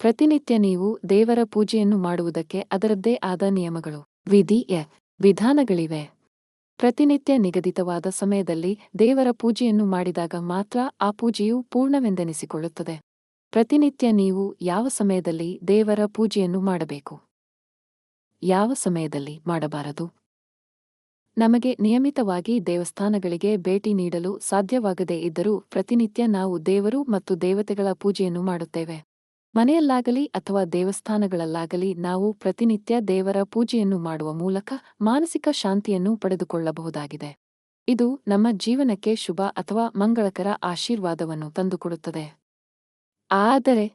ಪ್ರತಿನಿತ್ಯ ನೀವು ದೇವರ ಪೂಜೆಯನ್ನು ಮಾಡುವುದಕ್ಕೆ ಅದರದ್ದೇ ಆದ ನಿಯಮಗಳು. ವಿಧಿ ಯ ವಿಧಾನಗಳಿವೆ. ಪ್ರತಿನಿತ್ಯ ನಿಗದಿತವಾದ ಸಮಯದಲ್ಲಿ ದೇವರ ಪೂಜೆಯನ್ನು ಮಾಡಿದಾಗ ಮಾತ್ರ ಆ ಪೂಜೆಯು ಪೂರ್ಣವೆಂದೆನಿಸಿಕೊಳ್ಳುತ್ತದೆ. ಪ್ರತಿನಿತ್ಯ ನೀವು ಯಾವ ಸಮಯದಲ್ಲಿ ದೇವರ ಪೂಜೆಯನ್ನು ಮಾಡಬೇಕು? ಯಾವ ಸಮಯದಲ್ಲಿ ಮಾಡಬಾರದು? ನಮಗೆ ನಿಯಮಿತವಾಗಿ ದೇವಸ್ಥಾನಗಳಿಗೆ ಭೇಟಿ ನೀಡಲು ಸಾಧ್ಯವಾಗದೇ ಇದ್ದರೂ ಪ್ರತಿನಿತ್ಯ ನಾವು ದೇವರು ಮತ್ತು ದೇವತೆಗಳ ಪೂಜೆಯನ್ನು ಮಾಡುತ್ತೇವೆ. ಮನೆಯಲ್ಲಾಗಲಿ ಅಥವಾ ದೇವಸ್ಥಾನಗಳಲ್ಲಾಗಲಿ ನಾವು ಪ್ರತಿನಿತ್ಯ ದೇವರ ಪೂಜೆಯನ್ನು ಮಾಡುವ ಮೂಲಕ ಮಾನಸಿಕ ಶಾಂತಿಯನ್ನು ಪಡೆದುಕೊಳ್ಳಬಹುದಾಗಿದೆ. ಇದು ನಮ್ಮ ಜೀವನಕ್ಕೆ ಶುಭ ಅಥವಾ ಮಂಗಳಕರ ಆಶೀರ್ವಾದವನ್ನು ತಂದುಕೊಡುತ್ತದೆ. ಆದರೆ,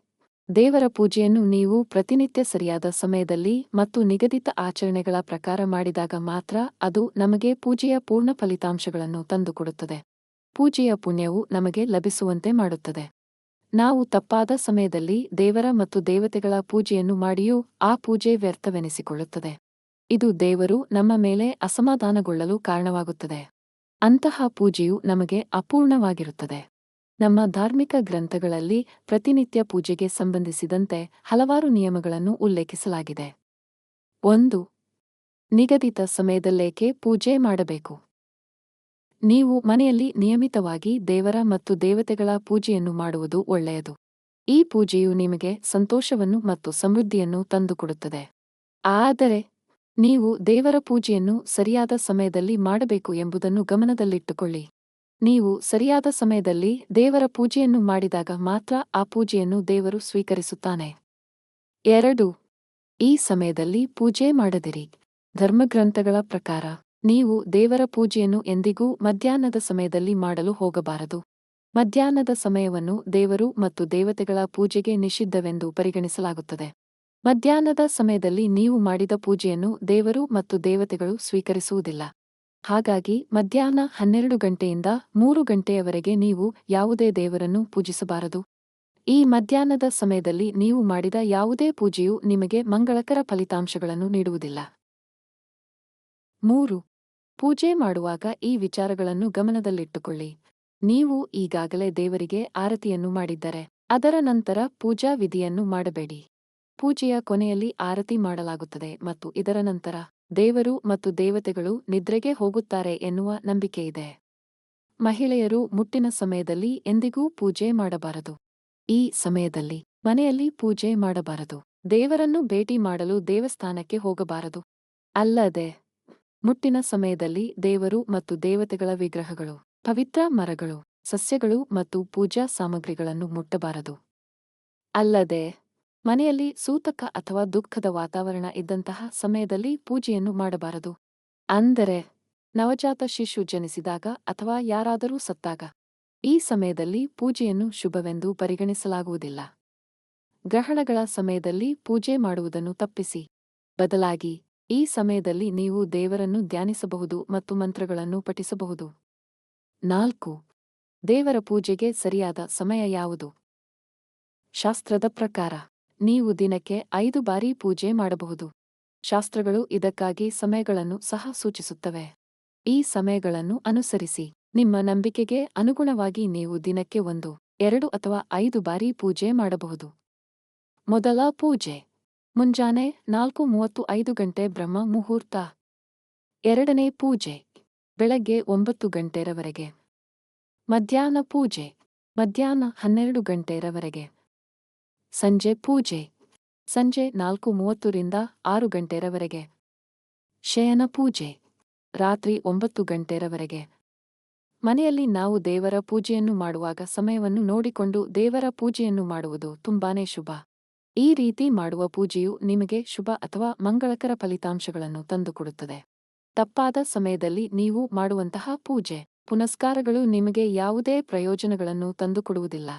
ದೇವರ ಪೂಜೆಯನ್ನು ನೀವು ಪ್ರತಿನಿತ್ಯ ಸರಿಯಾದ ಸಮಯದಲ್ಲಿ ಮತ್ತು ನಿಗದಿತ ಆಚರಣೆಗಳ ಪ್ರಕಾರ ಮಾಡಿದಾಗ ಮಾತ್ರ ಅದು ನಮಗೆ ಪೂಜೆಯ ಪೂರ್ಣ ಫಲಿತಾಂಶಗಳನ್ನು ತಂದುಕೊಡುತ್ತದೆ. ಪೂಜೆಯ ಪುಣ್ಯವು ನಮಗೆ ಲಭಿಸುವಂತೆ ಮಾಡುತ್ತದೆ. ನಾವು ತಪ್ಪಾದ ಸಮಯದಲ್ಲಿ ದೇವರ ಮತ್ತು ದೇವತೆಗಳ ಪೂಜೆಯನ್ನು ಮಾಡಿಯೂ ಆ ಪೂಜೆ ವ್ಯರ್ಥವೆನಿಸಿಕೊಳ್ಳುತ್ತದೆ. ಇದು ದೇವರು ನಮ್ಮ ಮೇಲೆ ಅಸಮಾಧಾನಗೊಳ್ಳಲು ಕಾರಣವಾಗುತ್ತದೆ. ಅಂತಹ ಪೂಜೆಯು ನಮಗೆ ಅಪೂರ್ಣವಾಗಿರುತ್ತದೆ. ನಮ್ಮ ಧಾರ್ಮಿಕ ಗ್ರಂಥಗಳಲ್ಲಿ ಪ್ರತಿನಿತ್ಯ ಪೂಜೆಗೆ ಸಂಬಂಧಿಸಿದಂತೆ ಹಲವಾರು ನಿಯಮಗಳನ್ನು ಉಲ್ಲೇಖಿಸಲಾಗಿದೆ. ಒಂದು, ನಿಗದಿತ ಸಮಯದಲ್ಲೇಕೆ ಪೂಜೆ ಮಾಡಬೇಕು. ನೀವು ಮನೆಯಲ್ಲಿ ನಿಯಮಿತವಾಗಿ ದೇವರ ಮತ್ತು ದೇವತೆಗಳ ಪೂಜೆಯನ್ನು ಮಾಡುವುದು ಒಳ್ಳೆಯದು. ಈ ಪೂಜೆಯು ನಿಮಗೆ ಸಂತೋಷವನ್ನು ಮತ್ತು ಸಮೃದ್ಧಿಯನ್ನು ತಂದುಕೊಡುತ್ತದೆ. ಆದರೆ, ನೀವು ದೇವರ ಪೂಜೆಯನ್ನು ಸರಿಯಾದ ಸಮಯದಲ್ಲಿ ಮಾಡಬೇಕು ಎಂಬುದನ್ನು ಗಮನದಲ್ಲಿಟ್ಟುಕೊಳ್ಳಿ. ನೀವು ಸರಿಯಾದ ಸಮಯದಲ್ಲಿ ದೇವರ ಪೂಜೆಯನ್ನು ಮಾಡಿದಾಗ ಮಾತ್ರ ಆ ಪೂಜೆಯನ್ನು ದೇವರು ಸ್ವೀಕರಿಸುತ್ತಾನೆ. ಎರಡು, ಈ ಸಮಯದಲ್ಲಿ ಪೂಜೆ ಮಾಡದಿರಿ. ಧರ್ಮಗ್ರಂಥಗಳ ಪ್ರಕಾರ. ನೀವು ದೇವರ ಪೂಜೆಯನ್ನು ಎಂದಿಗೂ ಮಧ್ಯಾಹ್ನದ ಸಮಯದಲ್ಲಿ ಮಾಡಲು ಹೋಗಬಾರದು. ಮಧ್ಯಾಹ್ನದ ಸಮಯವನ್ನು ದೇವರು ಮತ್ತು ದೇವತೆಗಳ ಪೂಜೆಗೆ ನಿಷಿದ್ಧವೆಂದು ಪರಿಗಣಿಸಲಾಗುತ್ತದೆ. ಮಧ್ಯಾಹ್ನದ ಸಮಯದಲ್ಲಿ ನೀವು ಮಾಡಿದ ಪೂಜೆಯನ್ನು ದೇವರು ಮತ್ತು ದೇವತೆಗಳು ಸ್ವೀಕರಿಸುವುದಿಲ್ಲ. ಹಾಗಾಗಿ ಮಧ್ಯಾಹ್ನ ಹನ್ನೆರಡು ಗಂಟೆಯಿಂದ ಮೂರು ಗಂಟೆಯವರೆಗೆ ನೀವು ಯಾವುದೇ ದೇವರನ್ನು ಪೂಜಿಸಬಾರದು. ಈ ಮಧ್ಯಾಹ್ನದ ಸಮಯದಲ್ಲಿ ನೀವು ಮಾಡಿದ ಯಾವುದೇ ಪೂಜೆಯು ನಿಮಗೆ ಮಂಗಳಕರ ಫಲಿತಾಂಶಗಳನ್ನು ನೀಡುವುದಿಲ್ಲ. ಮೂರು. ಪೂಜೆ ಮಾಡುವಾಗ ಈ ವಿಚಾರಗಳನ್ನು ಗಮನದಲ್ಲಿಟ್ಟುಕೊಳ್ಳಿ. ನೀವು ಈಗಾಗಲೇ ದೇವರಿಗೆ ಆರತಿಯನ್ನು ಮಾಡಿದ್ದರೆ, ಅದರ ನಂತರ ಪೂಜಾ ವಿಧಿಯನ್ನು ಮಾಡಬೇಡಿ. ಪೂಜೆಯ ಕೊನೆಯಲ್ಲಿ ಆರತಿ ಮಾಡಲಾಗುತ್ತದೆ ಮತ್ತು ಇದರ ನಂತರ ದೇವರು ಮತ್ತು ದೇವತೆಗಳು ನಿದ್ರೆಗೆ ಹೋಗುತ್ತಾರೆ ಎನ್ನುವ ನಂಬಿಕೆಯಿದೆ. ಮಹಿಳೆಯರು ಮುಟ್ಟಿನ ಸಮಯದಲ್ಲಿ ಎಂದಿಗೂ ಪೂಜೆ ಮಾಡಬಾರದು. ಈ ಸಮಯದಲ್ಲಿ ಮನೆಯಲ್ಲಿ ಪೂಜೆ ಮಾಡಬಾರದು. ದೇವರನ್ನು ಭೇಟಿ ಮಾಡಲು ದೇವಸ್ಥಾನಕ್ಕೆ ಹೋಗಬಾರದು. ಅಲ್ಲದೆ ಮುಟ್ಟಿನ ಸಮಯದಲ್ಲಿ ದೇವರು ಮತ್ತು ದೇವತೆಗಳ ವಿಗ್ರಹಗಳು, ಪವಿತ್ರ ಮರಗಳು, ಸಸ್ಯಗಳು ಮತ್ತು ಪೂಜಾ ಸಾಮಗ್ರಿಗಳನ್ನು ಮುಟ್ಟಬಾರದು. ಅಲ್ಲದೆ, ಮನೆಯಲ್ಲಿ ಸೂತಕ ಅಥವಾ ದುಃಖದ ವಾತಾವರಣ ಇದ್ದಂತಹ ಸಮಯದಲ್ಲಿ ಪೂಜೆಯನ್ನು ಮಾಡಬಾರದು. ಅಂದರೆ, ನವಜಾತ ಶಿಶು ಜನಿಸಿದಾಗ ಅಥವಾ ಯಾರಾದರೂ ಸತ್ತಾಗ, ಈ ಸಮಯದಲ್ಲಿ ಪೂಜೆಯನ್ನು ಶುಭವೆಂದು ಪರಿಗಣಿಸಲಾಗುವುದಿಲ್ಲ. ಗ್ರಹಣಗಳ ಸಮಯದಲ್ಲಿ ಪೂಜೆ ಮಾಡುವುದನ್ನು ತಪ್ಪಿಸಿ. ಬದಲಾಗಿ ಈ ಸಮಯದಲ್ಲಿ ನೀವು ದೇವರನ್ನು ಧ್ಯಾನಿಸಬಹುದು ಮತ್ತು ಮಂತ್ರಗಳನ್ನು ಪಠಿಸಬಹುದು. ನಾಲ್ಕು. ದೇವರ ಪೂಜೆಗೆ ಸರಿಯಾದ ಸಮಯ ಯಾವುದು? ಶಾಸ್ತ್ರದ ಪ್ರಕಾರ, ನೀವು ದಿನಕ್ಕೆ ಐದು ಬಾರಿ ಪೂಜೆ ಮಾಡಬಹುದು. ಶಾಸ್ತ್ರಗಳು ಇದಕ್ಕಾಗಿ ಸಮಯಗಳನ್ನು ಸಹ ಸೂಚಿಸುತ್ತವೆ. ಈ ಸಮಯಗಳನ್ನು ಅನುಸರಿಸಿ, ನಿಮ್ಮ ನಂಬಿಕೆಗೆ ಅನುಗುಣವಾಗಿ ನೀವು ದಿನಕ್ಕೆ ಒಂದು, ಎರಡು ಅಥವಾ ಐದು ಬಾರಿ ಪೂಜೆ ಮಾಡಬಹುದು. ಮೊದಲ ಪೂಜೆ. ಮುಂಜಾನೆ ನಾಲ್ಕು ಮೂವತ್ತು ಐದು ಗಂಟೆ ಬ್ರಹ್ಮ ಮುಹೂರ್ತ. ಎರಡನೇ ಪೂಜೆ, ಬೆಳಗ್ಗೆ ಒಂಬತ್ತು ಗಂಟೆರವರೆಗೆ. ಮಧ್ಯಾಹ್ನ ಪೂಜೆ, ಮಧ್ಯಾಹ್ನ ಹನ್ನೆರಡು ಗಂಟೆರವರೆಗೆ. ಸಂಜೆ ಪೂಜೆ, ಸಂಜೆ ನಾಲ್ಕು ಮೂವತ್ತರಿಂದ ಆರು ಗಂಟೆರವರೆಗೆ. ಶಯನ ಪೂಜೆ, ರಾತ್ರಿ ಒಂಬತ್ತು ಗಂಟೆರವರೆಗೆ. ಮನೆಯಲ್ಲಿ ನಾವು ದೇವರ ಪೂಜೆಯನ್ನು ಮಾಡುವಾಗ ಸಮಯವನ್ನು ನೋಡಿಕೊಂಡು ದೇವರ ಪೂಜೆಯನ್ನು ಮಾಡುವುದು ತುಂಬಾನೇ ಶುಭ. ಈ ರೀತಿ ಮಾಡುವ ಪೂಜೆಯು ನಿಮಗೆ ಶುಭ ಅಥವಾ ಮಂಗಳಕರ ಫಲಿತಾಂಶಗಳನ್ನು ತಂದುಕೊಡುತ್ತದೆ. ತಪ್ಪಾದ ಸಮಯದಲ್ಲಿ ನೀವು ಮಾಡುವಂತಹ ಪೂಜೆ. ಪುನಸ್ಕಾರಗಳು ನಿಮಗೆ ಯಾವುದೇ ಪ್ರಯೋಜನಗಳನ್ನು ತಂದುಕೊಡುವುದಿಲ್ಲ.